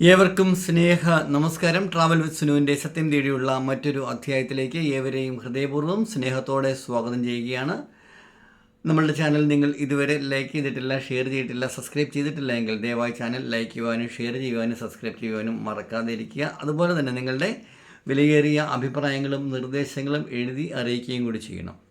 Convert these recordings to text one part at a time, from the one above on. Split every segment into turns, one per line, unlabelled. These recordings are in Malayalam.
ഏവർക്കും സ്നേഹ നമസ്കാരം. ട്രാവൽ വിത്ത് സുനുവിന്റെ സത്യം തേടിയുള്ള മറ്റൊരു അധ്യായത്തിലേക്ക് ഏവരെയും ഹൃദയപൂർവം സ്നേഹത്തോടെ സ്വാഗതം ചെയ്യുകയാണ്. നമ്മളുടെ ചാനൽ നിങ്ങൾ ഇതുവരെ ലൈക്ക് ചെയ്തിട്ടില്ല ഷെയർ ചെയ്തിട്ടില്ല സബ്സ്ക്രൈബ് ചെയ്തിട്ടില്ല എങ്കിൽ ദയവായി ചാനൽ ലൈക്ക് ചെയ്യുവാനും ഷെയർ ചെയ്യുവാനും സബ്സ്ക്രൈബ് ചെയ്യുവാനും മറക്കാതിരിക്കുക. അതുപോലെ തന്നെ നിങ്ങളുടെ വിലയേറിയ അഭിപ്രായങ്ങളും നിർദ്ദേശങ്ങളും എഴുതി അറിയിക്കുകയും കൂടി ചെയ്യണം.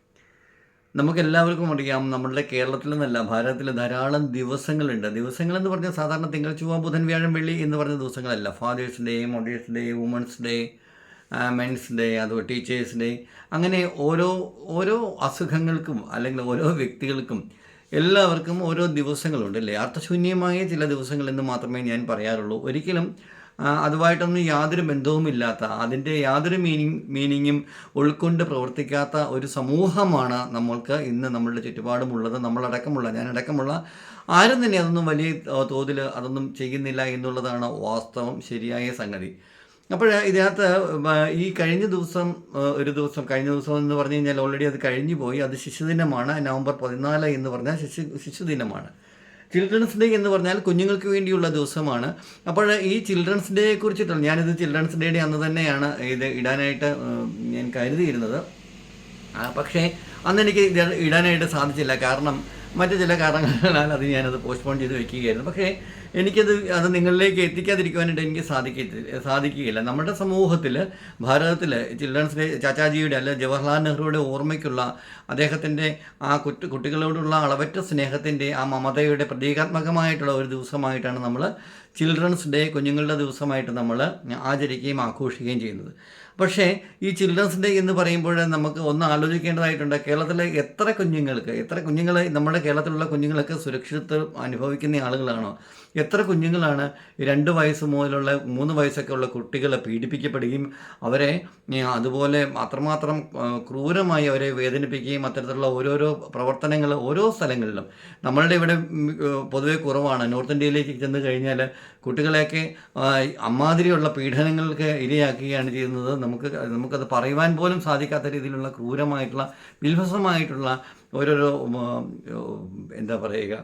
നമുക്കെല്ലാവർക്കും അറിയാം നമ്മുടെ കേരളത്തിൽ നിന്നല്ല ഭാരതത്തിൽ ധാരാളം ദിവസങ്ങളുണ്ട്. ദിവസങ്ങൾ എന്ന് പറഞ്ഞാൽ സാധാരണ തിങ്കൾ ചൊവ്വ ബുധൻ വ്യാഴം വെള്ളി എന്ന് പറഞ്ഞ ദിവസങ്ങളല്ല. Father's Day Mother's Day Women's Day Men's Day അതോ ടീച്ചേഴ്സ് ഡേ അങ്ങനെ ഓരോ ഓരോ അസുഖങ്ങൾക്കും അല്ലെങ്കിൽ ഓരോ വ്യക്തികൾക്കും എല്ലാവർക്കും ഓരോ ദിവസങ്ങളുണ്ട് അല്ലേ? അർത്ഥശൂന്യമായ ചില ദിവസങ്ങൾ എന്ന് മാത്രമേ ഞാൻ പറയാറുള്ളൂ. ഒരിക്കലും അതുമായിട്ടൊന്നും യാതൊരു ബന്ധവുമില്ലാത്ത അതിന്റെ യാതൊരു മീനിങ് മീനിങ്ങും ഉൾക്കൊണ്ട് പ്രവർത്തിക്കാത്ത ഒരു സമൂഹമാണ് നമ്മൾക്ക് ഇന്ന് നമ്മളുടെ ചുറ്റുപാടുമുള്ളത് നമ്മളടക്കമുള്ള ഞാനടക്കമുള്ള ആരും തന്നെ അതൊന്നും വലിയ തോതിൽ അതൊന്നും ചെയ്യുന്നില്ല എന്നുള്ളതാണ് വാസ്തവം ശരിയായ സംഗതി. അപ്പോൾ ഇതിനകത്ത് ഈ കഴിഞ്ഞ ദിവസം ഒരു ദിവസം കഴിഞ്ഞ ദിവസം എന്ന് പറഞ്ഞു കഴിഞ്ഞാൽ ഓൾറെഡി അത് കഴിഞ്ഞു പോയി അത് ശിശുദിനമാണ് നവംബർ പതിനാല് എന്ന് പറഞ്ഞാൽ ശിശു ശിശുദിനമാണ്. ചിൽഡ്രൻസ് ഡേ എന്ന് പറഞ്ഞാൽ കുഞ്ഞുങ്ങൾക്ക് വേണ്ടിയുള്ള ദിവസമാണ്. അപ്പോൾ ഈ ചിൽഡ്രൻസ് ഡേയെ കുറിച്ചിട്ടുള്ള ഞാനിത് ചിൽഡ്രൻസ് ഡേയുടെ അന്ന് തന്നെയാണ് ഇത് ഇടാനായിട്ട് ഞാൻ കരുതിയിരുന്നത്. പക്ഷേ അന്ന് എനിക്ക് ഇടാനായിട്ട് സാധിച്ചില്ല. കാരണം മറ്റു ചില കാരണങ്ങളാൽ അത് ഞാനത് പോസ്റ്റ്പോൺ ചെയ്ത് വെക്കുകയായിരുന്നു. പക്ഷേ എനിക്കത് അത് നിങ്ങളിലേക്ക് എത്തിക്കാതിരിക്കുവാനായിട്ട് എനിക്ക് സാധിക്കത്തില്ല സാധിക്കുകയില്ല. നമ്മുടെ സമൂഹത്തിൽ ഭാരതത്തിൽ ചിൽഡ്രൻസ് ഡേ ചാച്ചാജിയുടെ അല്ലെ ജവഹർലാൽ നെഹ്റുയുടെ ഓർമ്മയ്ക്കുള്ള അദ്ദേഹത്തിന്റെ ആ കുട്ടി കുട്ടികളോടുള്ള അളവറ്റ സ്നേഹത്തിന്റെ ആ മമതയുടെ പ്രതീകാത്മകമായിട്ടുള്ള ഒരു ദിവസമായിട്ടാണ് നമ്മൾ ചിൽഡ്രൻസ് ഡേ കുഞ്ഞുങ്ങളുടെ ദിവസമായിട്ട് നമ്മൾ ആചരിക്കുകയും ആഘോഷിക്കുകയും ചെയ്യുന്നത്. പക്ഷേ ഈ ചിൽഡ്രൻസ് ഡേ എന്ന് പറയുമ്പോൾ നമുക്ക് ഒന്ന് ആലോചിക്കേണ്ടതായിട്ടുണ്ട് കേരളത്തിലെ എത്ര കുഞ്ഞുങ്ങൾക്ക് എത്ര കുഞ്ഞുങ്ങൾ നമ്മുടെ കേരളത്തിലുള്ള കുഞ്ഞുങ്ങൾക്ക് സുരക്ഷിതത്വം അനുഭവിക്കുന്ന ആളുകളാണോ? എത്ര കുഞ്ഞുങ്ങളാണ് രണ്ട് വയസ്സ് മുതലുള്ള മൂന്ന് വയസ്സൊക്കെ ഉള്ള കുട്ടികളെ പീഡിപ്പിക്കപ്പെടുകയും അവരെ അതുപോലെ അത്രമാത്രം ക്രൂരമായി അവരെ വേദനിപ്പിക്കുകയും അത്തരത്തിലുള്ള ഓരോരോ പ്രവർത്തനങ്ങൾ ഓരോ സ്ഥലങ്ങളിലും. നമ്മളുടെ ഇവിടെ പൊതുവെ കുറവാണ്. നോർത്ത് ഇന്ത്യയിലേക്ക് ചെന്ന് കഴിഞ്ഞാൽ കുട്ടികളെയൊക്കെ അമ്മാതിരിയുള്ള പീഡനങ്ങൾക്ക് ഇരയാക്കുകയാണ് ചെയ്യുന്നത്. നമുക്ക് നമുക്കത് പറയുവാൻ പോലും സാധിക്കാത്ത രീതിയിലുള്ള ക്രൂരമായിട്ടുള്ള വിൽഭസമായിട്ടുള്ള ഓരോരോ എന്താ പറയുക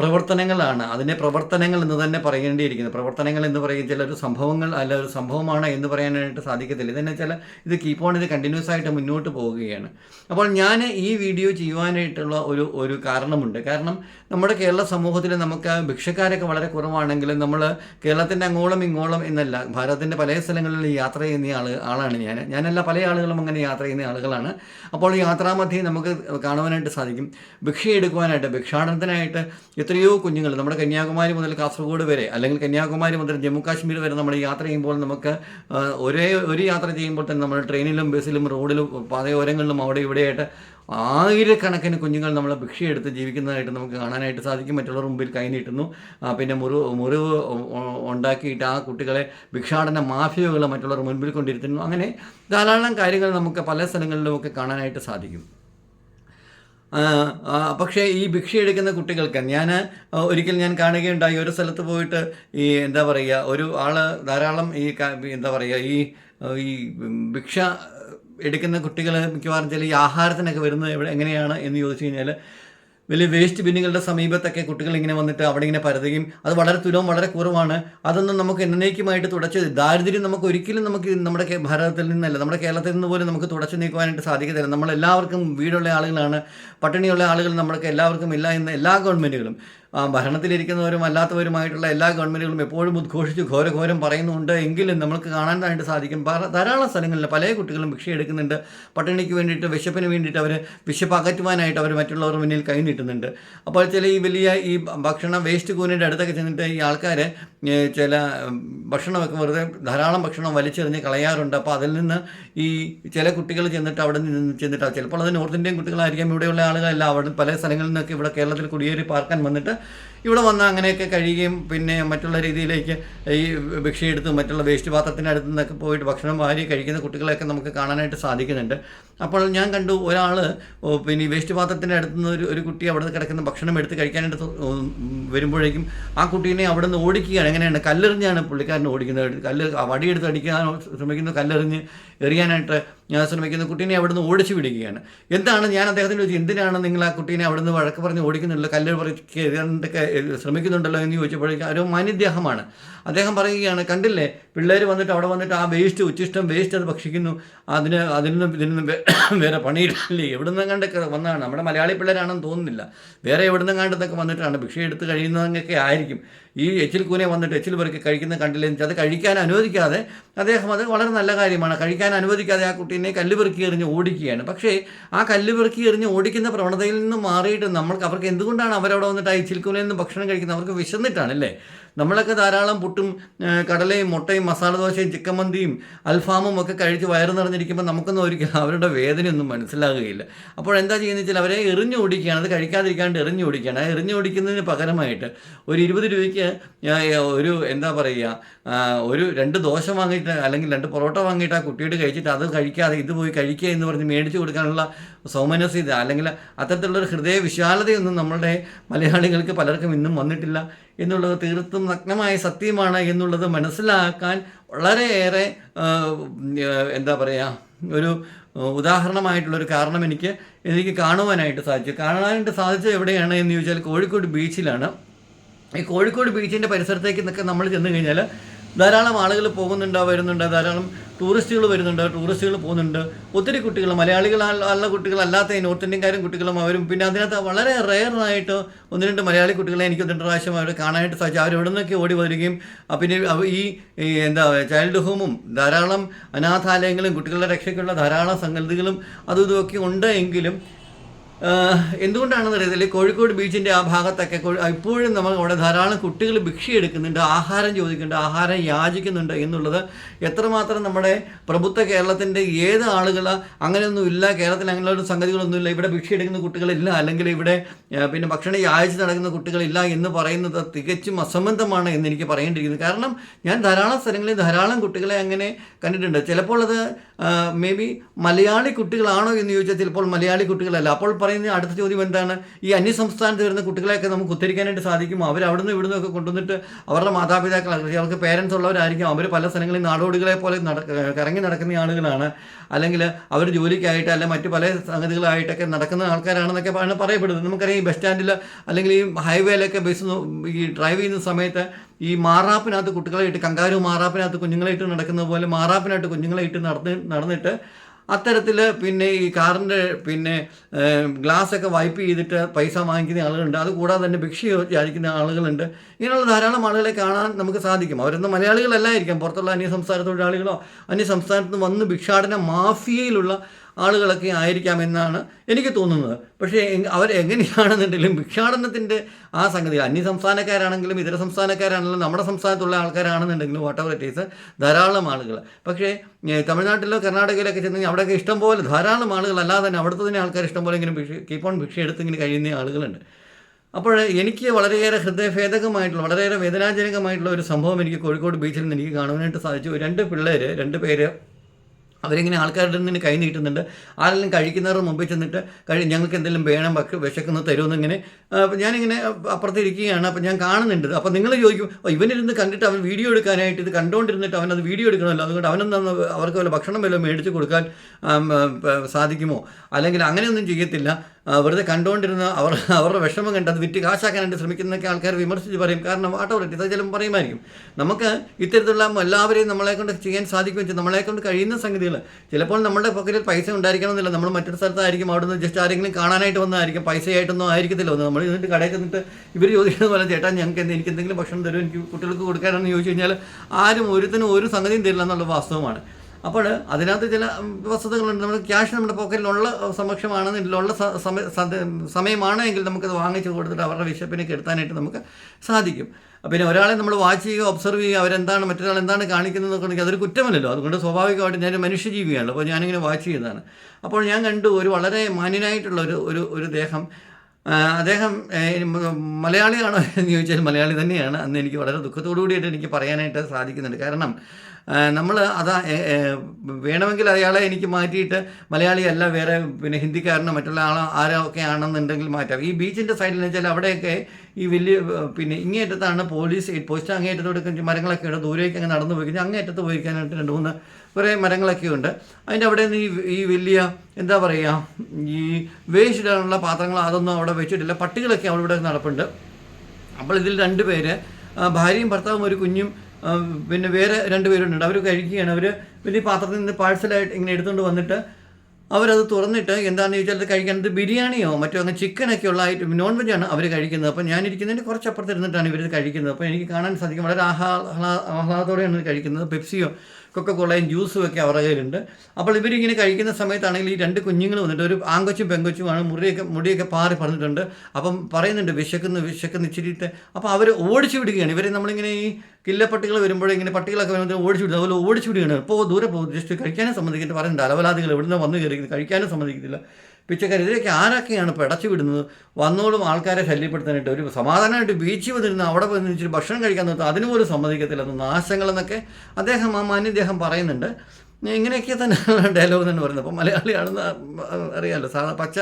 പ്രവർത്തനങ്ങളാണ്. അതിനെ പ്രവർത്തനങ്ങൾ എന്ന് തന്നെ പറയേണ്ടിയിരിക്കുന്നത് പ്രവർത്തനങ്ങൾ എന്ന് പറയും ചില ഒരു സംഭവങ്ങൾ അല്ല ഒരു സംഭവമാണ് എന്ന് പറയാനായിട്ട് സാധിക്കത്തില്ല. ഇതെന്നു വെച്ചാൽ ഇത് കീപ്പ് ഓൺ ഇത് കണ്ടിന്യൂസ് ആയിട്ട് മുന്നോട്ട് പോവുകയാണ്. അപ്പോൾ ഞാൻ ഈ വീഡിയോ ചെയ്യുവാനായിട്ടുള്ള ഒരു ഒരു കാരണമുണ്ട്. കാരണം നമ്മുടെ കേരള സമൂഹത്തിൽ നമുക്ക് ഭിക്ഷക്കാരൊക്കെ വളരെ കുറവാണെങ്കിലും നമ്മൾ കേരളത്തിന്റെ അങ്ങോളം ഇങ്ങോളം എന്നല്ല ഭാരതത്തിന്റെ പല സ്ഥലങ്ങളിൽ യാത്ര ചെയ്യുന്ന ആൾ ആളാണ് ഞാൻ ഞാനല്ല പല ആളുകളും അങ്ങനെ യാത്ര ചെയ്യുന്ന ആളുകളാണ്. അപ്പോൾ യാത്രാമധ്യേ നമുക്ക് കാണുവാനായിട്ട് സാധിക്കും. ഭിക്ഷ എടുക്കുവാനായിട്ട് ഭിക്ഷാടനത്തിനായിട്ട് എത്രയോ കുഞ്ഞുങ്ങൾ നമ്മുടെ കന്യാകുമാരി മുതൽ കാസർഗോഡ് വരെ അല്ലെങ്കിൽ കന്യാകുമാരി മുതൽ ജമ്മു കാശ്മീർ വരെ നമ്മൾ യാത്ര ചെയ്യുമ്പോൾ നമുക്ക് ഒരേ ഒരു യാത്ര ചെയ്യുമ്പോൾ തന്നെ നമ്മൾ ട്രെയിനിലും ബസ്സിലും റോഡിലും പാതയോരങ്ങളിലും അവിടെ ഇവിടെയായിട്ട് ആയിരക്കണക്കിന് കുഞ്ഞുങ്ങൾ നമ്മൾ ഭിക്ഷയെടുത്ത് ജീവിക്കുന്നതായിട്ട് നമുക്ക് കാണാനായിട്ട് സാധിക്കും. മറ്റുള്ളവർ മുമ്പിൽ കൈ നീട്ടുന്നു. പിന്നെ മുറിവ് മുറിവ് ഉണ്ടാക്കിയിട്ട് ആ കുട്ടികളെ ഭിക്ഷാടന മാഫിയകൾ മറ്റുള്ളവർ മുൻപിൽ കൊണ്ടിരുത്തുന്നു. അങ്ങനെ ധാരാളം കാര്യങ്ങൾ നമുക്ക് പല സ്ഥലങ്ങളിലുമൊക്കെ കാണാനായിട്ട് സാധിക്കും. പക്ഷേ ഈ ഭിക്ഷ എടുക്കുന്ന കുട്ടികൾക്ക് ഞാൻ ഒരിക്കൽ ഞാൻ കാണുകയുണ്ടായി. ഒരു സ്ഥലത്ത് പോയിട്ട് ഈ എന്താ പറയുക ഒരു ആൾ ധാരാളം ഈ എന്താ പറയുക ഈ ഈ ഭിക്ഷ എടുക്കുന്ന കുട്ടികൾ മിക്കവാറും ചില ഈ ആഹാരത്തിനൊക്കെ വരുന്നത് എവിടെ എങ്ങനെയാണ് എന്ന് ചോദിച്ചു കഴിഞ്ഞാൽ വലിയ വേസ്റ്റ് ബിന്നുകളുടെ സമീപത്തൊക്കെ കുട്ടികൾ ഇങ്ങനെ വന്നിട്ട് അവിടെ ഇങ്ങനെ പരതുകയും അത് വളരെ തുലവും വളരെ കുറവാണ്. അതൊന്നും നമുക്ക് എന്നേക്കുമായിട്ട് തുടച്ച് ദാരിദ്ര്യം നമുക്ക് ഒരിക്കലും നമുക്ക് നമ്മുടെ ഭാരതത്തിൽ നിന്നല്ല നമ്മുടെ കേരളത്തിൽ നിന്ന് പോലും നമുക്ക് തുടച്ചു നീക്കുവാനായിട്ട് സാധിക്കത്തില്ല. നമ്മളെല്ലാവർക്കും വീടുള്ള ആളുകളാണ് പട്ടിണിയുള്ള ആളുകൾ നമ്മൾക്ക് എല്ലാവർക്കും ഇല്ല എന്ന് എല്ലാ ഗവൺമെന്റുകളും ഭരണത്തിലിരിക്കുന്നവരും അല്ലാത്തവരുമായിട്ടുള്ള എല്ലാ ഗവൺമെന്റുകളും എപ്പോഴും ഉദ്ഘോഷിച്ച് ഘോരഘോരം പറയുന്നുണ്ട്. എങ്കിലും നമുക്ക് കാണാനായിട്ട് സാധിക്കും. ധാരാളം സ്ഥലങ്ങളിൽ പല കുട്ടികളും ഭിക്ഷ എടുക്കുന്നുണ്ട്. പട്ടിണിക്ക് വേണ്ടിയിട്ട് വിശപ്പിന് വേണ്ടിയിട്ട് അവർ വിശപ്പ് അകറ്റുവാനായിട്ട് അവർ മറ്റുള്ളവർ മുന്നിൽ കൈ നീട്ടുന്നുണ്ട്. അപ്പോൾ ചില ഈ വലിയ ഈ ഭക്ഷണ വേസ്റ്റ് കൂനിന്റെ അടുത്തൊക്കെ ചെന്നിട്ട് ഈ ആൾക്കാർ ചില ഭക്ഷണമൊക്കെ വെറുതെ ധാരാളം ഭക്ഷണം വലിച്ചെറിഞ്ഞ് കളയാറുണ്ട്. അപ്പോൾ അതിൽ നിന്ന് ഈ ചില കുട്ടികൾ ചെന്നിട്ട് അവിടെ നിന്ന് ചെന്നിട്ട് ചിലപ്പോൾ അത് നോർത്ത് ഇന്ത്യൻ കുട്ടികളായിരിക്കാം. ഇവിടെയുള്ള ആളുകളെല്ലാം അവിടെ പല സ്ഥലങ്ങളിൽ നിന്നൊക്കെ ഇവിടെ കേരളത്തിൽ കുടിയേറി പാർക്കാൻ വന്നിട്ട് ഇവിടെ വന്ന് അങ്ങനെയൊക്കെ കഴിയുകയും പിന്നെ മറ്റുള്ള രീതിയിലേക്ക് ഈ ഭിക്ഷയെടുത്ത് മറ്റുള്ള വേസ്റ്റ് പാത്രത്തിന്റെ അടുത്ത് നിന്നൊക്കെ പോയിട്ട് ഭക്ഷണം വാരി കഴിക്കുന്ന കുട്ടികളെയൊക്കെ നമുക്ക് കാണാനായിട്ട് സാധിക്കുന്നുണ്ട്. അപ്പോൾ ഞാൻ കണ്ടു ഒരാൾ പിന്നെ ഈ വേസ്റ്റ് പാത്രത്തിന്റെ അടുത്ത് നിന്ന് ഒരു ഒരു കുട്ടി അവിടെ നിന്ന് കിടക്കുന്ന ഭക്ഷണം എടുത്ത് കഴിക്കാനായിട്ട് വരുമ്പോഴേക്കും ആ കുട്ടീനെ അവിടെ നിന്ന് ഓടിക്കുകയാണ്. എങ്ങനെയാണ്? കല്ലെറിഞ്ഞാണ് പുള്ളിക്കാരനെ ഓടിക്കുന്നത്. കല്ല് വടിയെടുത്ത് അടിക്കാൻ ശ്രമിക്കുന്നു. കല്ലെറിഞ്ഞ് എറിയാനായിട്ട് ഞാൻ ശ്രമിക്കുന്ന കുട്ടീനെ അവിടുന്ന് ഓടിച്ചു വിടുകയാണ്. എന്താണ് ഞാൻ അദ്ദേഹത്തിന് ചോദിച്ചു എന്തിനാണ് നിങ്ങൾ ആ കുട്ടീനെ അവിടുന്ന് വഴക്ക് പറഞ്ഞ് ഓടിക്കുന്നുണ്ടല്ലോ കല്ല് പറിക്ക് ശ്രമിക്കുന്നുണ്ടല്ലോ എന്ന് ചോദിച്ചപ്പോഴേക്കും ആരോ മാന്യദേഹമാണ് അദ്ദേഹം പറയുകയാണ് കണ്ടില്ലേ? പിള്ളേർ വന്നിട്ട് അവിടെ വന്നിട്ട് ആ വേസ്റ്റ് ഉച്ചിഷ്ടം വേസ്റ്റ് അത് ഭക്ഷിക്കുന്നു. അതിന് അതിൽ അതിനൊന്നും ഇതിൽ നിന്നും വേറെ പണിയില്ലേ എവിടുന്ന് കണ്ടൊക്കെ വന്നതാണ്. നമ്മുടെ മലയാളി പിള്ളേരാണെന്ന് തോന്നുന്നില്ല. വേറെ എവിടുന്ന് കണ്ടതൊക്കെ വന്നിട്ടാണ്. ഭിക്ഷ എടുത്ത് കഴിയുന്നതൊക്കെ ആയിരിക്കും. ഈ എച്ചിൽ കൂനെ വന്നിട്ട് എച്ചിൽ പെറുക്കി കഴിക്കുന്ന കണ്ടില്ലേ? എന്ന് വെച്ചാൽ അത് കഴിക്കാൻ അനുവദിക്കാതെ അദ്ദേഹം അത് വളരെ നല്ല കാര്യമാണ്. കഴിക്കാൻ അനുവദിക്കാതെ ആ കുട്ടീനെ കല്ല് പെറുക്കി എറിഞ്ഞ് ഓടിക്കുകയാണ്. പക്ഷേ ആ കല്ല് പെറുക്കി എറിഞ്ഞ് ഓടിക്കുന്ന പ്രവണതയിൽ നിന്ന് മാറിയിട്ട് നമ്മൾക്ക് അവർക്ക് എന്തുകൊണ്ടാണ് അവരവിടെ വന്നിട്ട് ആ എച്ചിൽ കൂനയിൽ നിന്ന് ഭക്ഷണം കഴിക്കുന്നത്? അവർക്ക് വിശന്നിട്ടാണ് അല്ലേ? നമ്മളൊക്കെ ധാരാളം പുട്ടും കടലയും മുട്ടയും മസാല ദോശയും ചിക്കൻ മന്തിയും അൽഫാമും ഒക്കെ കഴിച്ച് വയറ് നിറഞ്ഞിരിക്കുമ്പോൾ നമുക്കൊന്നും ഒരിക്കലും അവരുടെ വേദനയൊന്നും മനസ്സിലാകുകയില്ല. അപ്പോൾ എന്താ ചെയ്യുന്നത് വെച്ചാൽ അവരെ എറിഞ്ഞു ഓടിക്കുകയാണ്. അത് കഴിക്കാതിരിക്കാണ്ട് എറിഞ്ഞു ഓടിക്കുകയാണ്. ആ എറിഞ്ഞു ഓടിക്കുന്നതിന് പകരമായിട്ട് ഒരു ഇരുപത് രൂപയ്ക്ക് ഒരു എന്താ പറയുക ഒരു രണ്ട് ദോശ വാങ്ങിയിട്ട് അല്ലെങ്കിൽ രണ്ട് പൊറോട്ട വാങ്ങിയിട്ട് ആ കുട്ടിയോട് കഴിച്ചിട്ട് അത് കഴിക്കാതെ ഇത് പോയി കഴിക്കുക എന്ന് പറഞ്ഞ് മേടിച്ചു കൊടുക്കാനുള്ള സൗമനസ്യത അല്ലെങ്കിൽ അത്തരത്തിലുള്ളൊരു ഹൃദയ വിശാലതയൊന്നും നമ്മളുടെ മലയാളികൾക്ക് പലർക്കും ഇന്നും വന്നിട്ടില്ല. എന്നുള്ളത് തീർത്തും നഗ്നമായ സത്യമാണ് എന്നുള്ളത് മനസ്സിലാക്കാൻ വളരെയേറെ എന്താ പറയുക ഒരു ഉദാഹരണമായിട്ടുള്ളൊരു കാരണം എനിക്ക് എനിക്ക് കാണുവാനായിട്ട് സാധിച്ചു. കാണാനായിട്ട് സാധിച്ചത് എവിടെയാണ് എന്ന് ചോദിച്ചാൽ കോഴിക്കോട് ബീച്ചിലാണ്. ഈ കോഴിക്കോട് ബീച്ചിന്റെ പരിസരത്തേക്ക് നിന്നൊക്കെ നമ്മൾ ചെന്ന് കഴിഞ്ഞാൽ ധാരാളം ആളുകൾ പോകുന്നുണ്ട് വരുന്നുണ്ട് ധാരാളം ടൂറിസ്റ്റുകൾ വരുന്നുണ്ട് ടൂറിസ്റ്റുകൾ പോകുന്നുണ്ട്. ഒത്തിരി കുട്ടികൾ മലയാളികൾ ഉള്ള കുട്ടികളല്ലാത്ത നോർത്ത് ഇന്ത്യൻകാരും കുട്ടികളും അവരും പിന്നെ അതിനകത്ത് വളരെ റെയറായിട്ട് ഒന്ന് രണ്ട് മലയാളി കുട്ടികളെ എനിക്ക് രണ്ട് പ്രാവശ്യം അവർ കാണാനായിട്ട് സാധിച്ചു. അവർ എവിടെ നിന്നൊക്കെ ഓടി വരികയും പിന്നെ ഈ എന്താ ചൈൽഡ് ഹോമും ധാരാളം അനാഥാലയങ്ങളും കുട്ടികളുടെ രക്ഷയ്ക്കുള്ള ധാരാളം സംഗതികളും അതും ഇതുമൊക്കെ ഉണ്ട് എങ്കിലും എന്തുകൊണ്ടാണെന്ന് അറിയത്തില്ല കോഴിക്കോട് ബീച്ചിന്റെ ആ ഭാഗത്തൊക്കെ ഇപ്പോഴും നമ്മൾ അവിടെ ധാരാളം കുട്ടികൾ ഭിക്ഷ എടുക്കുന്നുണ്ട് ആഹാരം ചോദിക്കുന്നുണ്ട് ആഹാരം യാചിക്കുന്നുണ്ട് എന്നുള്ളത് എത്രമാത്രം നമ്മുടെ പ്രബുദ്ധ കേരളത്തിന്റെ ഏത് ആളുകൾ അങ്ങനെയൊന്നും ഇല്ല കേരളത്തിൽ അങ്ങനെയുള്ള സംഗതികളൊന്നുമില്ല ഇവിടെ ഭിക്ഷ എടുക്കുന്ന കുട്ടികളില്ല അല്ലെങ്കിൽ ഇവിടെ പിന്നെ ഭക്ഷണം യാചിച്ച് നടക്കുന്ന കുട്ടികളില്ല എന്ന് പറയുന്നത് തികച്ചും അസംബന്ധമാണ് എന്ന് എനിക്ക് പറയേണ്ടിയിരിക്കുന്നത് കാരണം ഞാൻ ധാരാളം സ്ഥലങ്ങളിൽ ധാരാളം കുട്ടികളെ അങ്ങനെ കണ്ടിട്ടുണ്ട്. ചിലപ്പോൾ അത് മേ ബി മലയാളി കുട്ടികളാണോ എന്ന് ചോദിച്ചാൽ ചിലപ്പോൾ മലയാളി കുട്ടികളല്ല. അപ്പോൾ പറയുന്ന അടുത്ത ചോദ്യം എന്താണ്? ഈ അന്യ സംസ്ഥാനത്ത് വരുന്ന കുട്ടികളെയൊക്കെ നമുക്ക് ഉദ്ധരിക്കാനായിട്ട് സാധിക്കും അവർ അവിടുന്ന് ഇവിടുന്ന് ഒക്കെ കൊണ്ടുവന്നിട്ട് അവരുടെ മാതാപിതാക്കൾ അവർക്ക് പേരൻസ് ഉള്ളവരായിരിക്കും. അവർ പല സ്ഥലങ്ങളിൽ നാടോടികളെ പോലെ കറങ്ങി നടക്കുന്ന ആളുകളാണ്. അല്ലെങ്കിൽ അവർ ജോലിക്കായിട്ട് അല്ലെങ്കിൽ മറ്റു പല സംഗതികളായിട്ടൊക്കെ നടക്കുന്ന ആൾക്കാരാണെന്നൊക്കെ ആണ് പറയപ്പെടുന്നത്. നമുക്കറിയാം ഈ ബസ് സ്റ്റാൻഡിൽ അല്ലെങ്കിൽ ഈ ഹൈവേയിലൊക്കെ ബസ് ഈ ഡ്രൈവ് ചെയ്യുന്ന സമയത്ത് ഈ മാറാപ്പിനകത്ത് കുട്ടികളെ ഇട്ട് കങ്കാരു മാറാപ്പിനകത്ത് കുഞ്ഞുങ്ങളെ ഇട്ട് നടക്കുന്ന പോലെ മാറാപ്പിനായിട്ട് കുഞ്ഞുങ്ങളെ ഇട്ട് നടന്ന് നടന്നിട്ട് അത്തരത്തിൽ പിന്നെ ഈ കാറിന്റെ പിന്നെ ഗ്ലാസ് ഒക്കെ വൈപ്പ് ചെയ്തിട്ട് പൈസ വാങ്ങിക്കുന്ന ആളുകളുണ്ട്. അതുകൂടാതെ തന്നെ ഭിക്ഷ വിചാരിക്കുന്ന ആളുകളുണ്ട്. ഇങ്ങനെയുള്ള ധാരാളം ആളുകളെ കാണാൻ നമുക്ക് സാധിക്കും. അവരൊന്നും മലയാളികളല്ലായിരിക്കാം. പുറത്തുള്ള അന്യ സംസ്ഥാന തൊഴിലാളികളോ അന്യ സംസ്ഥാനത്ത് നിന്ന് വന്ന് ഭിക്ഷാടന മാഫിയയിലുള്ള ആളുകളൊക്കെ ആയിരിക്കാം എന്നാണ് എനിക്ക് തോന്നുന്നത്. പക്ഷേ അവർ എങ്ങനെയാണെന്നുണ്ടെങ്കിലും ഭിക്ഷാടനത്തിന്റെ ആ സംഗതി അന്യ സംസ്ഥാനക്കാരാണെങ്കിലും ഇതര സംസ്ഥാനക്കാരാണെങ്കിലും നമ്മുടെ സംസ്ഥാനത്തുള്ള ആൾക്കാരാണെന്നുണ്ടെങ്കിലും വാട്ടവർ ഇറ്റ് ഈസ് ധാരാളം ആളുകൾ. പക്ഷേ തമിഴ്നാട്ടിലോ കർണാടകയിലൊക്കെ ചെന്ന് കഴിഞ്ഞാൽ അവിടെയൊക്കെ ഇഷ്ടംപോലെ ധാരാളം ആളുകൾ അല്ലാതെ തന്നെ അവിടുത്തെ തന്നെ ആൾക്കാർ ഇഷ്ടംപോലെ ഇങ്ങനെ ഭിക്ഷ ഓൺ ഭിക്ഷ എടുത്തിങ്ങനെ കഴിയുന്ന ആളുകളുണ്ട്. അപ്പോൾ എനിക്ക് വളരെയേറെ ഹൃദയഭേദകമായിട്ടുള്ള വളരെയേറെ വേദനാജനകമായിട്ടുള്ള ഒരു സംഭവം എനിക്ക് കോഴിക്കോട് ബീച്ചിൽ നിന്ന് എനിക്ക് കാണുവാനായിട്ട് സാധിച്ചു. രണ്ട് പിള്ളേർ രണ്ട് പേര് അവരിങ്ങനെ ആൾക്കാരുടെ നിന്ന് കൈ നീട്ടുന്നുണ്ട്. ആരെല്ലാം കഴിക്കുന്നവരുടെ മുമ്പിൽ ചെന്നിട്ട് കഴി ഞങ്ങൾക്ക് എന്തെങ്കിലും വേണം വക്ക് വിശക്കുന്ന തരുമെന്ന് ഇങ്ങനെ ഞാനിങ്ങനെ അപ്പുറത്തിരിക്കുകയാണ് അപ്പം ഞാൻ കാണുന്നുണ്ട്. അപ്പം നിങ്ങൾ ചോദിക്കും "ഓ, ഇവനിരുന്ന് കണ്ടിട്ട് അവൻ വീഡിയോ എടുക്കാനായിട്ട് ഇത് കണ്ടുകൊണ്ടിരുന്നിട്ട് അവനത് വീഡിയോ എടുക്കണമല്ലോ. അതുകൊണ്ട് അവനെന്താ അവർക്ക് വല്ല ഭക്ഷണം വല്ലതും മേടിച്ച് കൊടുക്കാൻ സാധിക്കുമോ? അല്ലെങ്കിൽ അങ്ങനെയൊന്നും ചെയ്യത്തില്ല. വെറുതെ കണ്ടുകൊണ്ടിരുന്ന അവർ അവരുടെ വിഷമം കണ്ട് അത് വിറ്റ് കാശാക്കാനായിട്ട് ശ്രമിക്കുന്നൊക്കെ ആൾക്കാർ വിമർശിച്ച് പറയും. കാരണം ആട്ടോറിറ്റി അത് ചിലപ്പോൾ പറയുമായിരിക്കും. നമുക്ക് ഇത്തരത്തിലുള്ള എല്ലാവരെയും നമ്മളെ കൊണ്ട് ചെയ്യാൻ സാധിക്കുകയും ചെയ്യും. നമ്മളെ കൊണ്ട് കഴിയുന്ന സംഗതികൾ. ചിലപ്പോൾ നമ്മുടെ പോക്കറ്റിൽ പൈസ ഉണ്ടായിരിക്കണമെന്നില്ല. നമ്മൾ മറ്റൊരു സ്ഥലത്തായിരിക്കും. അവിടെ നിന്ന് ജസ്റ്റ് ആരെങ്കിലും കാണാനായിട്ട് വന്നതായിരിക്കും. പൈസയായിട്ടൊന്നും ആയിരിക്കത്തില്ല. ഒന്ന് നമ്മൾ എന്നിട്ട് കടയിൽ ചെന്നിട്ട് ഇവർ ചോദിക്കുന്നത് പോലെ ചേട്ടാ ഞങ്ങൾക്ക് എന്ത് എനിക്ക് എന്തെങ്കിലും ഭക്ഷണം തരും എനിക്ക് കുട്ടികൾക്ക് കൊടുക്കാനെന്ന് ചോദിച്ചു കഴിഞ്ഞാൽ ആരും ഒരുത്തിനും ഒരു സംഗതിയും തരില്ല എന്നുള്ള വാസ്തവമാണ്. അപ്പോൾ അതിനകത്ത് ചില വസ്തുതകളുണ്ട്. നമ്മൾ ക്യാഷ് നമ്മുടെ പോക്കറ്റിലുള്ള സമക്ഷമാണെന്ന് ഉള്ള സമയമാണ് എങ്കിൽ നമുക്കത് വാങ്ങിച്ചു കൊടുത്തിട്ട് അവരുടെ വിശപ്പിനെ കെടുത്താനായിട്ട് നമുക്ക് സാധിക്കും. പിന്നെ ഒരാളെ നമ്മൾ വാച്ച് ചെയ്യുക ഒബ്സർവ് ചെയ്യുക അവരെന്താണ് മറ്റൊരാൾ എന്താണ് കാണിക്കുന്നത് എന്നൊക്കെ അതൊരു കുറ്റമല്ലല്ലോ. അതുകൊണ്ട് സ്വാഭാവികമായിട്ട് ഞാൻ മനുഷ്യജീവിയാണല്ലോ അപ്പോൾ ഞാനിങ്ങനെ വാച്ച് ചെയ്തതാണ് അപ്പോൾ ഞാൻ കണ്ടു ഒരു വളരെ മാന്യനായിട്ടുള്ള ഒരു ഒരു ഒരു ദേഹം. അദ്ദേഹം മലയാളിയാണോ എന്ന് ചോദിച്ചാൽ മലയാളി തന്നെയാണ്. അന്ന് എനിക്ക് വളരെ ദുഃഖത്തോടു കൂടിയിട്ട് എനിക്ക് പറയാനായിട്ട് സാധിക്കുന്നുണ്ട്. കാരണം നമ്മൾ അതാ വേണമെങ്കിൽ അയാളെ എനിക്ക് മാറ്റിയിട്ട് മലയാളിയല്ല വേറെ പിന്നെ ഹിന്ദിക്കാരനോ മറ്റുള്ള ആളോ ആരോ ഒക്കെ ആണെന്നുണ്ടെങ്കിൽ മാറ്റാം. ഈ ബീച്ചിന്റെ സൈഡിൽ വെച്ചാൽ അവിടെയൊക്കെ ഈ വലിയ പിന്നെ ഇങ്ങേറ്റത്താണ് പോലീസ് പോസ്റ്റ് അങ്ങേറ്റത്തോടെ മരങ്ങളൊക്കെ ഉണ്ട് ദൂരേക്ക് അങ്ങ് നടന്നു പോയി കഴിഞ്ഞാൽ അങ്ങേറ്റത്ത് പോയിക്കാനായിട്ട് രണ്ട് മൂന്ന് കുറേ മരങ്ങളൊക്കെ ഉണ്ട്. അതിന്റെ അവിടെ നിന്ന് ഈ വലിയ എന്താ പറയുക ഈ വേസ്റ്റ് ഇടാനുള്ള പാത്രങ്ങൾ അതൊന്നും അവിടെ വെച്ചിട്ടില്ല. പട്ടികളൊക്കെ അവിടെ നടപ്പുണ്ട്. അപ്പോൾ ഇതിൽ രണ്ട് പേര് ഭാര്യയും ഭർത്താവും ഒരു കുഞ്ഞും പിന്നെ വേറെ രണ്ട് പേരുണ്ട്. അവർ കഴിക്കുകയാണ്. അവർ വലിയ പാത്രത്തിൽ നിന്ന് പാഴ്സലായിട്ട് ഇങ്ങനെ എടുത്തുകൊണ്ട് വന്നിട്ട് അവരത് തുറന്നിട്ട് എന്താണെന്ന് ചോദിച്ചാൽ അത് കഴിക്കുന്നത് ബിരിയാണിയോ മറ്റോ അങ്ങനെ ചിക്കനൊക്കെ ഉള്ള ഐറ്റം നോൺ വെജാണ് അവർ കഴിക്കുന്നത്. അപ്പോൾ ഞാനിരിക്കുന്നതിന്റെ കുറച്ച് അപ്പുറത്ത് ഇരുന്നിട്ടാണ് ഇവർ കഴിക്കുന്നത്. അപ്പോൾ എനിക്ക് കാണാൻ സാധിക്കും. വളരെ ആഹ്ലാ ആഹ്ലാദത്തോടെയാണ് കഴിക്കുന്നത്. പെപ്സിയോ കൊക്കക്കോളയും ജ്യൂസും ഒക്കെ അവരുടെ കയ്യിലുണ്ട്. അപ്പോൾ ഇവരിങ്ങനെ കഴിക്കുന്ന സമയത്താണെങ്കിൽ ഈ രണ്ട് കുഞ്ഞുങ്ങൾ വന്നിട്ട് ഒരു ആങ്കൊച്ചും പെങ്കൊച്ചുമാണ് മുറിയൊക്കെ മുടിയൊക്കെ പാറി പറഞ്ഞിട്ടുണ്ട്. അപ്പം പറയുന്നുണ്ട് വിശക്കുന്ന വിശക്കുന്ന ഇച്ചിരിയിട്ട് അപ്പോൾ അവർ ഓടിച്ചു വിടുകയാണ്. ഇവരെ നമ്മളിങ്ങനെ ഈ കില്ലപ്പട്ടികൾ വരുമ്പോഴേ ഇങ്ങനെ പട്ടികളൊക്കെ വരുമ്പോൾ ഓടിച്ചു വിടുക അതുപോലെ ഓടിച്ചു വിടുകയാണ്. ഇപ്പോൾ ദൂരെ പോകും ജസ്റ്റ് കഴിക്കാനും സമ്മതിക്കില്ല പറയുന്നുണ്ട് അലവലാദികൾ ഇവിടുന്ന് വന്ന് കയറി കഴിക്കാനും സമ്മതിക്കത്തില്ല. പിച്ചക്കാർ ഇതിലേക്ക് ആരൊക്കെയാണ് പടച്ചു വിടുന്നത്? വന്നോളും ആൾക്കാരെ ശല്യപ്പെടുത്താനായിട്ട് ഒരു സമാധാനമായിട്ട് ബീച്ചിൽ വന്നിരുന്ന അവിടെ വന്ന് ഇച്ചിരി ഭക്ഷണം കഴിക്കാൻ നിർത്തും അതിനുപോലും സമ്മതിക്കത്തില്ല അത് നാശങ്ങളെന്നൊക്കെ അദ്ദേഹം ആ മാന്യദ്ദേഹം പറയുന്നുണ്ട്. ഇങ്ങനെയൊക്കെ തന്നെ ഡയലോഗ് തന്നെ പറയുന്നത്. അപ്പോൾ മലയാളിയാണെന്ന് അറിയാമല്ലോ സാധാ പച്ച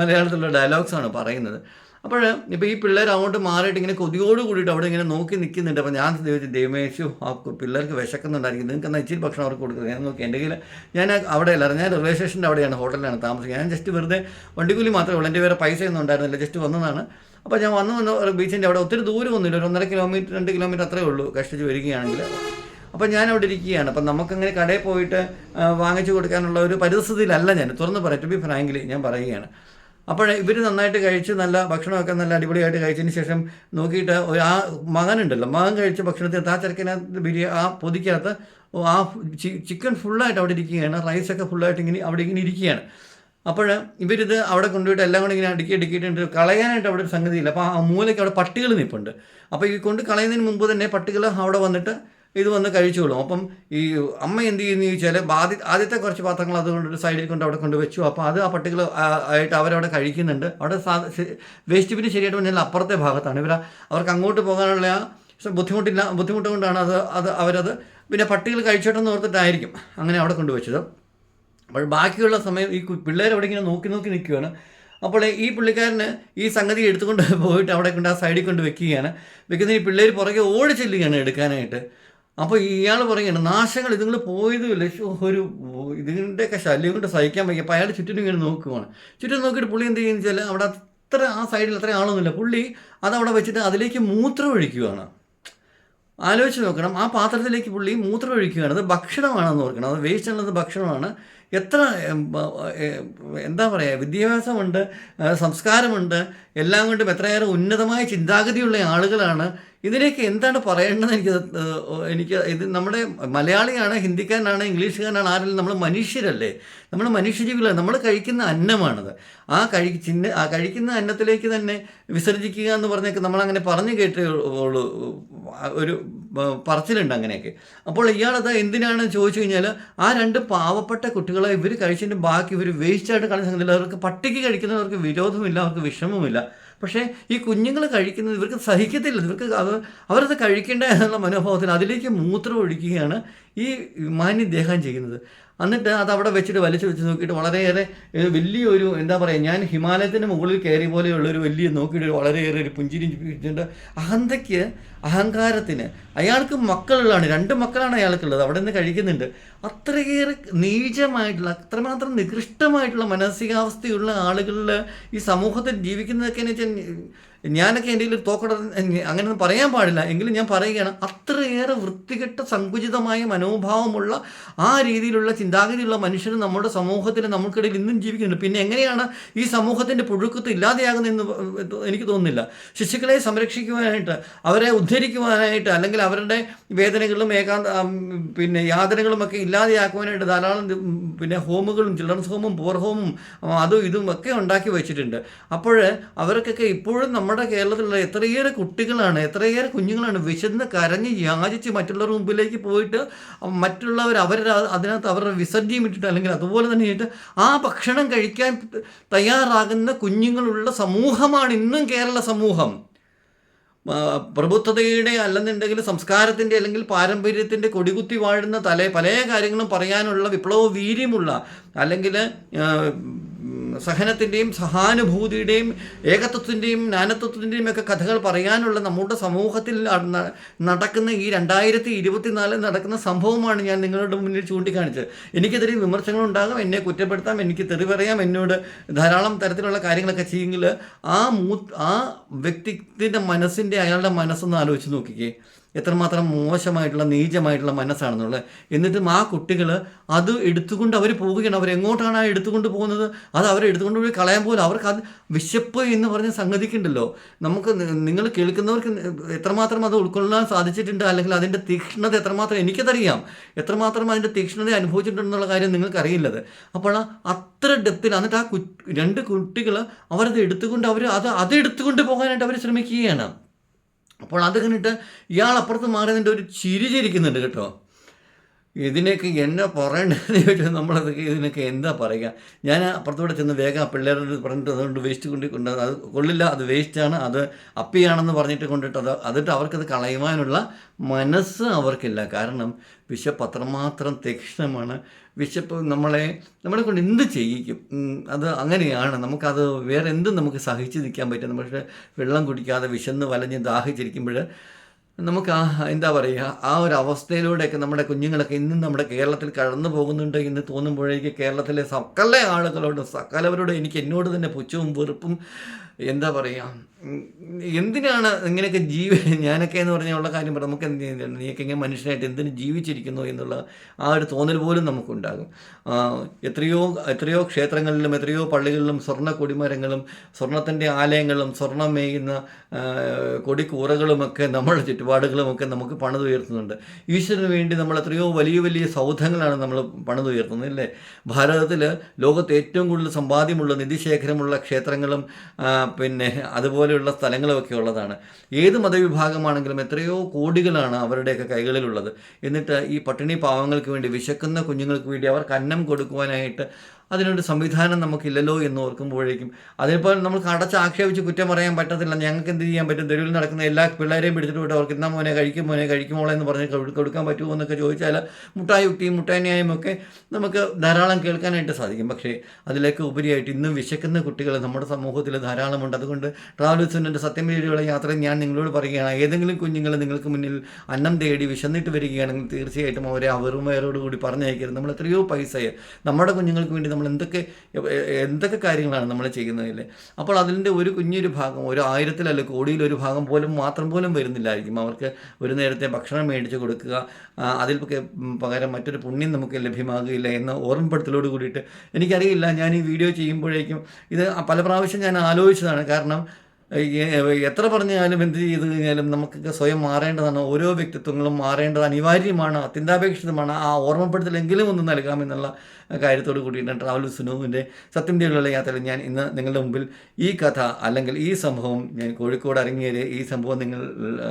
മലയാളത്തിലുള്ള ഡയലോഗ്സാണ് പറയുന്നത്. അപ്പോൾ ഇപ്പോൾ ഈ പിള്ളേർ അങ്ങോട്ട് മാറിയിട്ട് ഇങ്ങനെ കൊതിയോട് കൂടിയിട്ട് അവിടെ ഇങ്ങനെ നോക്കി നിൽക്കുന്നുണ്ട്. അപ്പോൾ ഞാൻ ചോദിച്ചു ദൈവമേശു ആ പിള്ളേർക്ക് വിശക്കുന്നുണ്ടായിരിക്കും. നിങ്ങൾക്ക് എന്നാൽ ഇച്ചിരി ഭക്ഷണം അവർക്ക് കൊടുക്കുന്നത് ഞാൻ നോക്കി. എന്റെ കയ്യിൽ ഞാൻ അവിടെ അല്ല ഞാൻ റെയിൽവേ സ്റ്റേഷന്റെ അവിടെയാണ് ഹോട്ടലിലാണ് താമസിക്കുന്നത്. ഞാൻ ജസ്റ്റ് വെറുതെ വണ്ടിക്കൂലി മാത്രമേ ഉള്ളൂ. എന്റെ വേറെ പൈസ ഒന്നും ഉണ്ടായിരുന്നില്ല ജസ്റ്റ് വന്നതാണ്. അപ്പോൾ ഞാൻ വന്നു വന്ന് ബീച്ചിന്റെ അവിടെ ഒത്തിരി ദൂരം വന്നില്ല ഒരു ഒന്നര കിലോമീറ്റർ രണ്ട് കിലോമീറ്റർ അത്രേ ഉള്ളൂ കഷ്ടിച്ച് വരികയാണെങ്കിൽ. അപ്പോൾ ഞാൻ അവിടെ ഇരിക്കുകയാണ്. അപ്പം നമുക്കങ്ങനെ കടയിൽ പോയിട്ട് വാങ്ങിച്ചു കൊടുക്കാനുള്ള ഒരു പരിസ്ഥിതിയിലല്ല ഞാൻ. തുറന്ന് പറയാം ടു ബി ഫ്രാങ്കിലി ഞാൻ പറയുകയാണ്. അപ്പോൾ ഇവർ നന്നായിട്ട് കഴിച്ച് നല്ല ഭക്ഷണമൊക്കെ നല്ല അടിപൊളിയായിട്ട് കഴിച്ചതിന് ശേഷം നോക്കിയിട്ട് ആ മകനുണ്ടല്ലോ. മകൻ കഴിച്ച ഭക്ഷണത്തിൽ ആ ചെറുക്കനകത്ത് ബിരിയാണി ആ പൊതിക്കകത്ത് ആ ചിക്കൻ ഫുള്ളായിട്ട് അവിടെ ഇരിക്കുകയാണ്. റൈസൊക്കെ ഫുള്ളായിട്ട് ഇങ്ങനെ അവിടെ ഇങ്ങനെ ഇരിക്കുകയാണ്. അപ്പോൾ ഇവരിത് അവിടെ കൊണ്ടുപോയിട്ട് എല്ലാം കൂടെ ഇങ്ങനെ അടുക്കി അടുക്കിയിട്ടുണ്ട്. കളയാനായിട്ട് അവിടെ ഒരു സംഗതിയില്ല. അപ്പോൾ ആ മൂലയ്ക്ക് അവിടെ പട്ടികൾ നിൽപ്പുണ്ട് അപ്പോൾ ഈ കൊണ്ട് കളയുന്നതിന് മുമ്പ് തന്നെ പട്ടികൾ അവിടെ വന്നിട്ട് ഇത് വന്ന് കഴിച്ചോളും. അപ്പം ഈ അമ്മ എന്ത് ചെയ്യുന്നു ചോദിച്ചാൽ ആദ്യ ആദ്യത്തെ കുറച്ച് പാത്രങ്ങൾ അതുകൊണ്ട് സൈഡിൽ കൊണ്ട് അവിടെ കൊണ്ട് വെച്ചു. അപ്പോൾ അത് ആ പട്ടികൾ ആയിട്ട് അവരവിടെ കഴിക്കുന്നുണ്ട്. അവിടെ വേസ്റ്റ് പിന്നെ ശരിയായിട്ട് പറഞ്ഞാൽ അപ്പുറത്തെ ഭാഗത്താണ്. ഇവർ അവർക്ക് അങ്ങോട്ട് പോകാനുള്ള ബുദ്ധിമുട്ടില്ല. ബുദ്ധിമുട്ട് കൊണ്ടാണ് അത് അത് അവരത് പിന്നെ പട്ടികൾ കഴിച്ചോട്ടെന്ന് ഓർത്തിട്ടായിരിക്കും അങ്ങനെ അവിടെ കൊണ്ടുവച്ചത് അപ്പോൾ ബാക്കിയുള്ള സമയം ഈ പിള്ളേർ അവിടെ ഇങ്ങനെ നോക്കി നോക്കി നിൽക്കുകയാണ് അപ്പോൾ ഈ പുള്ളിക്കാരന് ഈ സംഗതി എടുത്തുകൊണ്ട് പോയിട്ട് അവിടെ കൊണ്ട് ആ സൈഡിൽ കൊണ്ട് വെക്കുകയാണ്. വെക്കുന്ന ഈ പിള്ളേർ പുറകെ ഓടി ചെല്ലുകയാണ് എടുക്കാനായിട്ട്. അപ്പോൾ ഇയാൾ പറയുകയാണ് നാശങ്ങൾ ഇതുങ്ങൾ പോയതുമില്ല. ഒരു ഇതിന്റെയൊക്കെ ശല്യം കൊണ്ട് സഹിക്കാൻ വയ്യ. അപ്പോൾ അയാൾ ചുറ്റിനും ഇങ്ങനെ നോക്കുവാണ്. ചുറ്റും നോക്കിയിട്ട് പുള്ളി എന്ത് ചെയ്യുന്നു വെച്ചാൽ അവിടെ അത്ര ആ സൈഡിൽ അത്ര ആളൊന്നുമില്ല. പുള്ളി അതവിടെ വെച്ചിട്ട് അതിലേക്ക് മൂത്രം ഒഴിക്കുകയാണ് ആലോചിച്ച് നോക്കണം. ആ പാത്രത്തിലേക്ക് പുള്ളി മൂത്രം ഒഴിക്കുകയാണ് അത് ഭക്ഷണമാണെന്ന് ഓർക്കണം. അത് വേസ്റ്റ് ഉള്ളത് ഭക്ഷണമാണ്. എത്ര എന്താ പറയുക വിദ്യാഭ്യാസമുണ്ട് സംസ്കാരമുണ്ട് എല്ലാം കൊണ്ടും എത്രയേറെ ഉന്നതമായ ചിന്താഗതിയുള്ള ആളുകളാണ് ഇതിലേക്ക് എന്താണ് പറയേണ്ടതെന്ന് എനിക്ക് എനിക്ക് ഇത് നമ്മുടെ മലയാളിയാണ് ഹിന്ദിക്കാരനാണ് ഇംഗ്ലീഷുകാരനാണ് ആരെങ്കിലും നമ്മൾ മനുഷ്യരല്ലേ? നമ്മൾ മനുഷ്യജീവികളാണ് നമ്മൾ കഴിക്കുന്ന അന്നമാണത്. ആ കഴി ചിന്ന ആ കഴിക്കുന്ന അന്നത്തിലേക്ക് തന്നെ വിസർജിക്കുക എന്ന് പറഞ്ഞൊക്കെ നമ്മളങ്ങനെ പറഞ്ഞു കേട്ടേ ഉള്ളൂ. ഒരു പറച്ചിലുണ്ട് അങ്ങനെയൊക്കെ. അപ്പോൾ ഇയാളത് എന്തിനാണെന്ന് ചോദിച്ചു കഴിഞ്ഞാൽ ആ രണ്ട് പാവപ്പെട്ട കുട്ടികളെ ഇവർ കഴിച്ചതിന്റെ ബാക്കി ഇവർ വേസ്റ്റായിട്ട് കളഞ്ഞ അവർക്ക് പട്ടിക്ക് കഴിക്കുന്നവർക്ക് വിരോധമില്ല അവർക്ക് വിഷമവുമില്ല. പക്ഷേ ഈ കുഞ്ഞുങ്ങൾ കഴിക്കുന്നത് ഇവർക്ക് സഹിക്കത്തില്ല. ഇവർക്ക് അത് അവരത് കഴിക്കേണ്ട എന്നുള്ള മനോഭാവത്തിൽ അതിലേക്ക് മൂത്രം ഒഴിക്കുകയാണ് ഈ മാന്യദേഹം ചെയ്യുന്നത്. എന്നിട്ട് അത് അവിടെ വെച്ചിട്ട് വലിച്ചു വെച്ച് നോക്കിയിട്ട് വളരെയേറെ വലിയൊരു എന്താ പറയുക ഞാൻ ഹിമാലയത്തിന് മുകളിൽ കയറി പോലെയുള്ളൊരു വലിയ നോക്കിയിട്ട് വളരെയേറെ ഒരു പുഞ്ചിരി പിടിച്ചിട്ടുണ്ട് അഹന്തയ്ക്ക് അഹങ്കാരത്തിന് അയാൾക്ക് മക്കളുള്ളതാണ് രണ്ട് മക്കളാണ് അയാൾക്കുള്ളത് അവിടെ നിന്ന് കഴിക്കുന്നുണ്ട്. അത്രയേറെ നീചമായിട്ടുള്ള അത്രമാത്രം നികൃഷ്ടമായിട്ടുള്ള മാനസികാവസ്ഥയുള്ള ആളുകളിൽ ഈ സമൂഹത്തിൽ ജീവിക്കുന്നതൊക്കെ എന്ന് വെച്ചാൽ ഞാനൊക്കെ എന്റെ ഒരു തോക്കട അങ്ങനെയൊന്നും പറയാൻ പാടില്ല. എങ്കിലും ഞാൻ പറയുകയാണ് അത്രയേറെ വൃത്തികെട്ട സങ്കുചിതമായ മനോഭാവമുള്ള ആ രീതിയിലുള്ള ചിന്താഗതിയുള്ള മനുഷ്യർ നമ്മുടെ സമൂഹത്തിൽ നമുക്കിടയിൽ ഇന്നും ജീവിക്കുന്നുണ്ട്. പിന്നെ എങ്ങനെയാണ് ഈ സമൂഹത്തിന്റെ പുഴുക്കത്ത് ഇല്ലാതെയാകുന്നതെന്ന് എനിക്ക് തോന്നുന്നില്ല. ശിശുക്കളെ സംരക്ഷിക്കുവാനായിട്ട് അവരെ ഉദ്ധരിക്കുവാനായിട്ട് അല്ലെങ്കിൽ അവരുടെ വേദനകളും ഏകാന്ത പിന്നെ യാതനകളും ഒക്കെ ഇല്ലാതെയാക്കുവാനായിട്ട് ധാരാളം പിന്നെ ഹോമുകളും ചിൽഡ്രൻസ് ഹോമും പോർ ഹോമും അതും ഇതും ഒക്കെ ഉണ്ടാക്കി വെച്ചിട്ടുണ്ട്. അപ്പോൾ അവർക്കൊക്കെ ഇപ്പോഴും നമ്മുടെ കേരളത്തിലുള്ള എത്രയേറെ കുട്ടികളാണ് എത്രയേറെ കുഞ്ഞുങ്ങളാണ് വിശന്ന് കരഞ്ഞ് യാചിച്ച് മറ്റുള്ളവരുടെ മുമ്പിലേക്ക് പോയിട്ട് മറ്റുള്ളവർ അവരുടെ അതിനകത്ത് അവരുടെ വിസർജ്യം ഇട്ടിട്ട് അല്ലെങ്കിൽ അതുപോലെ തന്നെ ഇട്ട് ആ ഭക്ഷണം കഴിക്കാൻ തയ്യാറാകുന്ന കുഞ്ഞുങ്ങളുള്ള സമൂഹമാണ് ഇന്നും കേരള സമൂഹം. പ്രബുദ്ധതയുടെ അല്ലെന്നുണ്ടെങ്കിൽ സംസ്കാരത്തിന്റെ അല്ലെങ്കിൽ പാരമ്പര്യത്തിന്റെ കൊടികുത്തി വാഴുന്ന തല പല കാര്യങ്ങളും പറയാനുള്ള വിപ്ലവ വീര്യമുള്ള അല്ലെങ്കിൽ സഹനത്തിന്റെയും സഹാനുഭൂതിയുടെയും ഏകത്വത്തിന്റെയും നാനത്വത്തിന്റെയും ഒക്കെ കഥകൾ പറയാനുള്ള നമ്മുടെ സമൂഹത്തിൽ നടക്കുന്ന ഈ രണ്ടായിരത്തി ഇരുപത്തിനാലിൽ നടക്കുന്ന സംഭവമാണ് ഞാൻ നിങ്ങളുടെ മുന്നിൽ ചൂണ്ടിക്കാണിച്ചത്. എനിക്കെതിരെ വിമർശനങ്ങൾ ഉണ്ടാകും എന്നെ കുറ്റപ്പെടുത്താം എനിക്ക് തെറി പറയാം എന്നോട് ധാരാളം തരത്തിലുള്ള കാര്യങ്ങളൊക്കെ ചെയ്യുമെങ്കിൽ ആ മൂ ആ വ്യക്തിത്തിന്റെ മനസ്സിന്റെ അയാളുടെ മനസ്സൊന്ന് ആലോചിച്ച് നോക്കിക്കേ. എത്രമാത്രം മോശമായിട്ടുള്ള നീചമായിട്ടുള്ള മനസ്സാണെന്നുള്ളത്. എന്നിട്ടും ആ കുട്ടികൾ അത് എടുത്തുകൊണ്ട് അവർ പോവുകയാണ്. അവരെങ്ങോട്ടാണ് ആ എടുത്തുകൊണ്ട് പോകുന്നത്? അത് അവരെ എടുത്തുകൊണ്ട് പോയി കളയാൻ പോലും അവർക്ക് അത് വിശപ്പ് എന്ന് പറഞ്ഞ സംഗതിക്കുണ്ടല്ലോ. നമുക്ക് നിങ്ങൾ കേൾക്കുന്നവർക്ക് എത്രമാത്രം അത് ഉൾക്കൊള്ളാൻ സാധിച്ചിട്ടുണ്ട് അല്ലെങ്കിൽ അതിന്റെ തീക്ഷ്ണത എത്രമാത്രം എനിക്കതറിയാം. എത്രമാത്രം അതിന്റെ തീക്ഷ്ണത അനുഭവിച്ചിട്ടുണ്ടെന്നുള്ള കാര്യം നിങ്ങൾക്ക് നിങ്ങൾക്കറിയില്ലത്. അപ്പോൾ അത്ര ഡെപ്തിൽ എന്നിട്ട് ആ രണ്ട് കുട്ടികൾ അവരത് എടുത്തുകൊണ്ട് അവർ അത് അത് എടുത്തുകൊണ്ട് പോകാനായിട്ട് അവർ ശ്രമിക്കുകയാണ്. അപ്പോൾ അത് കണ്ടിട്ട് ഇയാൾ അപ്പുറത്ത് മാറിയതിന്റെ ഒരു ചിരി ചിരിക്കുന്നുണ്ട് കേട്ടോ. ഇതിനൊക്കെ എന്നെ പറയേണ്ടതെന്ന് ചോദിച്ചാൽ നമ്മളതൊക്കെ ഇതിനൊക്കെ എന്താ പറയുക? ഞാൻ അപ്പുറത്തൂടെ ചെന്ന് വേഗം ആ പിള്ളേരോട് പറഞ്ഞിട്ട് അതുകൊണ്ട് വേസ്റ്റ് കൊണ്ട് കൊണ്ട് അത് കൊള്ളില്ല അത് വേസ്റ്റാണ് അത് അപ്പിയാണെന്ന് പറഞ്ഞിട്ട് കൊണ്ടിട്ട് അത് അതിട്ട് അവർക്കത് കളയുവാനുള്ള മനസ്സ് അവർക്കില്ല. കാരണം വിശപ്പ് അത്രമാത്രം തീക്ഷ്ണമാണ്. വിശപ്പ് നമ്മളെ നമ്മളെ കൊണ്ട് എന്ത് ചെയ്യിക്കും? അത് അങ്ങനെയാണ്. നമുക്കത് വേറെ എന്തും നമുക്ക് സഹിച്ചു നിൽക്കാൻ പറ്റും. പക്ഷേ വെള്ളം കുടിക്കാതെ വിശന്ന് വലഞ്ഞ് ദാഹിച്ചിരിക്കുമ്പോൾ നമുക്ക് ആ എന്താ പറയുക ആ ഒരു അവസ്ഥയിലൂടെയൊക്കെ നമ്മുടെ കുഞ്ഞുങ്ങളൊക്കെ ഇന്നും നമ്മുടെ കേരളത്തിൽ കടന്നു പോകുന്നുണ്ട് എന്ന് തോന്നുമ്പോഴേക്ക് കേരളത്തിലെ സകല ആളുകളോടും സകലവരോടും എനിക്ക് എന്നോട് തന്നെ പുച്ഛവും വെറുപ്പും എന്താ പറയുക എന്തിനാണ് ഇങ്ങനെയൊക്കെ ജീവി ഞാനൊക്കെ എന്ന് പറഞ്ഞാൽ ഉള്ള കാര്യം പറയാം നമുക്ക് എന്ത് നീയൊക്കെ ഇങ്ങനെ മനുഷ്യനായിട്ട് എന്തിനു ജീവിച്ചിരിക്കുന്നു എന്നുള്ള ആ ഒരു തോന്നൽ പോലും നമുക്കുണ്ടാകും. എത്രയോ എത്രയോ ക്ഷേത്രങ്ങളിലും എത്രയോ പള്ളികളിലും സ്വർണ കൊടിമരങ്ങളും സ്വർണത്തിന്റെ ആലയങ്ങളും സ്വർണം മേയുന്ന കൊടിക്കൂറകളുമൊക്കെ നമ്മുടെ ചുറ്റുപാടുകളുമൊക്കെ നമുക്ക് പണിതുയർത്തുന്നുണ്ട്. ഈശ്വരന് വേണ്ടി നമ്മൾ എത്രയോ വലിയ വലിയ സൗധങ്ങളാണ് നമ്മൾ പണിതുയർത്തുന്നത് അല്ലേ? ഭാരതത്തിൽ ലോകത്ത് ഏറ്റവും കൂടുതൽ സമ്പാദ്യമുള്ള നിധിശേഖരമുള്ള ക്ഷേത്രങ്ങളും പിന്നെ പിന്നെ അതുപോലെയുള്ള സ്ഥലങ്ങളൊക്കെ ഉള്ളതാണ്. ഏത് മതവിഭാഗമാണെങ്കിലും എത്രയോ കോടികളാണ് അവരുടെയൊക്കെ കൈകളിലുള്ളത്. എന്നിട്ട് ഈ പട്ടിണി പാവങ്ങൾക്ക് വേണ്ടി വിശക്കുന്ന കുഞ്ഞുങ്ങൾക്ക് വേണ്ടി അവർക്ക് അന്നം കൊടുക്കുവാനായിട്ട് അതിനൊരു സംവിധാനം നമുക്കില്ലല്ലോ എന്ന് ഓർക്കുമ്പോഴേക്കും അതിപ്പോൾ നമുക്ക് അടച്ച് ആക്ഷേപിച്ച് കുറ്റം പറയാൻ പറ്റത്തില്ല. ഞങ്ങൾക്ക് എന്ത് ചെയ്യാൻ പറ്റും? തെരുവിൽ നടക്കുന്ന എല്ലാ പിള്ളേരെയും പിടിച്ചിട്ട് വിട്ട് അവർക്ക് ഇന്നാ മോനെ കഴിക്കും മോനെ കഴിക്കുമോളെ എന്ന് പറഞ്ഞ് കൊടുക്കാൻ പറ്റുമോ എന്നൊക്കെ ചോദിച്ചാൽ മുട്ടായി കുട്ടിയും മുട്ടായി ഒക്കെ നമുക്ക് ധാരാളം കേൾക്കാനായിട്ട് സാധിക്കും. പക്ഷേ അതിലേക്ക് ഉപരിയായിട്ട് ഇന്നും വിശക്കുന്ന കുട്ടികൾ നമ്മുടെ സമൂഹത്തിൽ ധാരാളമുണ്ട്. അതുകൊണ്ട് ട്രാവൽസിന്റെ സത്യം വഴിയുള്ള യാത്രയിൽ ഞാൻ നിങ്ങളോട് പറയുകയാണ്. ഏതെങ്കിലും കുഞ്ഞുങ്ങൾ നിങ്ങൾക്ക് മുന്നിൽ അന്നം തേടി വിശന്നിട്ട് വരികയാണെങ്കിൽ തീർച്ചയായിട്ടും അവരെ ആ വെറും വയറോടുകൂടി പറഞ്ഞയക്കരുത്. നമ്മൾ എത്രയോ പൈസയെ നമ്മുടെ കുഞ്ഞുങ്ങൾക്ക് വേണ്ടി നമ്മൾ എന്തൊക്കെ എന്തൊക്കെ കാര്യങ്ങളാണ് നമ്മൾ ചെയ്യുന്നതിൽ. അപ്പോൾ അതിന്റെ ഒരു കുഞ്ഞൊരു ഭാഗം ഒരു ആയിരത്തിലല്ല കോടിയിൽ ഒരു ഭാഗം പോലും മാത്രം പോലും വരുന്നില്ലായിരിക്കും. അവർക്ക് ഒരു നേരത്തെ ഭക്ഷണം മേടിച്ച് കൊടുക്കുക അതിൽ പക- പകരം മറ്റൊരു പുണ്യം നമുക്ക് ലഭ്യമാകുകയില്ല എന്ന ഓർമ്മപ്പെടുത്തലോട് കൂടിയിട്ട് എനിക്കറിയില്ല. ഞാൻ ഈ വീഡിയോ ചെയ്യുമ്പോഴേക്കും ഇത് പല പ്രാവശ്യം ഞാൻ ആലോചിച്ചതാണ്. കാരണം എത്ര എത്ര പറഞ്ഞാലും എന്ത് ചെയ്തു കഴിഞ്ഞാലും നമുക്കൊക്കെ സ്വയം മാറേണ്ടതാണ്. ഓരോ വ്യക്തിത്വങ്ങളും മാറേണ്ടത് അനിവാര്യമാണ് അത്യന്താപേക്ഷിതമാണ്. ആ ഓർമ്മപ്പെടുത്തലെങ്കിലും ഒന്ന് നൽകാമെന്നുള്ള കാര്യത്തോട് കൂടിയിട്ട് ട്രാവൽ സുനുവിന്റെ സത്യം തേടിയുള്ള യാത്രയിൽ ഞാൻ ഇന്ന് നിങ്ങളുടെ മുമ്പിൽ ഈ കഥ അല്ലെങ്കിൽ ഈ സംഭവം ഞാൻ കോഴിക്കോട് അരങ്ങേറി ഈ സംഭവം നിങ്ങൾ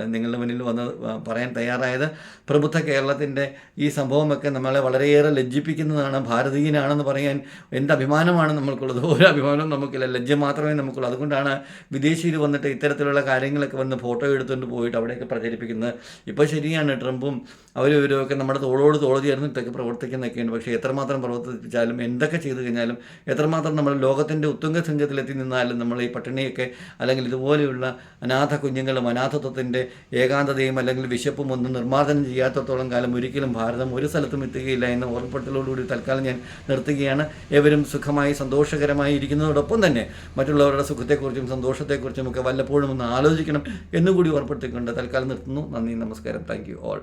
നിങ്ങളുടെ മുന്നിൽ വന്ന് പറയാൻ തയ്യാറായത് പ്രബുദ്ധ കേരളത്തിന്റെ ഈ സംഭവമൊക്കെ നമ്മളെ വളരെയേറെ ലജ്ജിപ്പിക്കുന്നതാണ് ഭാരതീയനാണെന്ന് പറയാൻ എന്ത് അഭിമാനമാണ് നമ്മൾക്കുള്ളത്. ഒരു അഭിമാനവും നമുക്കില്ല ലജ്ജ മാത്രമേ നമുക്കുള്ളൂ. അതുകൊണ്ടാണ് വിദേശിയിൽ വന്നിട്ട് ഇത്തരത്തിലുള്ള കാര്യങ്ങളൊക്കെ വന്ന് ഫോട്ടോ എടുത്തുകൊണ്ട് പോയിട്ട് അവിടെയൊക്കെ പ്രചരിപ്പിക്കുന്നത്. ഇപ്പോൾ ശരിയാണ് ട്രംപും അവരും ഇവരും ഒക്കെ നമ്മുടെ തോളോട് തോൾ ചേർന്നിട്ടൊക്കെ പ്രവർത്തിക്കുന്നൊക്കെയുണ്ട്. പക്ഷേ എത്രമാത്രം പ്രവർത്തിച്ചാലും എന്തൊക്കെ ചെയ്തു കഴിഞ്ഞാലും എത്രമാത്രം നമ്മൾ ലോകത്തിന്റെ ഉത്തുംഗ സംഘത്തിലെത്തി നിന്നാലും നമ്മൾ ഈ പട്ടിണിയൊക്കെ അല്ലെങ്കിൽ ഇതുപോലെയുള്ള അനാഥ കുഞ്ഞുങ്ങളും അനാഥത്വത്തിന്റെ ഏകാന്തതയും അല്ലെങ്കിൽ വിശപ്പും ഒന്നും നിർമ്മാർജനം ചെയ്യാത്തത്തോളം കാലം ഒരിക്കലും ഭാരതം ഒരു സ്ഥലത്തും എത്തുകയില്ല എന്ന ഓർമ്മപ്പെടുത്തലോടുകൂടി തൽക്കാലം ഞാൻ നിർത്തുകയാണ്. ഏവരും സുഖമായി സന്തോഷകരമായി ഇരിക്കുന്നതോടൊപ്പം തന്നെ മറ്റുള്ളവരുടെ സുഖത്തെക്കുറിച്ചും സന്തോഷത്തെക്കുറിച്ചും ഒക്കെ വല്ലപ്പോഴും ഒന്ന് ആലോചിക്കണം എന്നുകൂടി ഓർമ്മപ്പെടുത്തിക്കൊണ്ട് തൽക്കാലം നിർത്തുന്നു. നന്ദി നമസ്കാരം. Thank you all.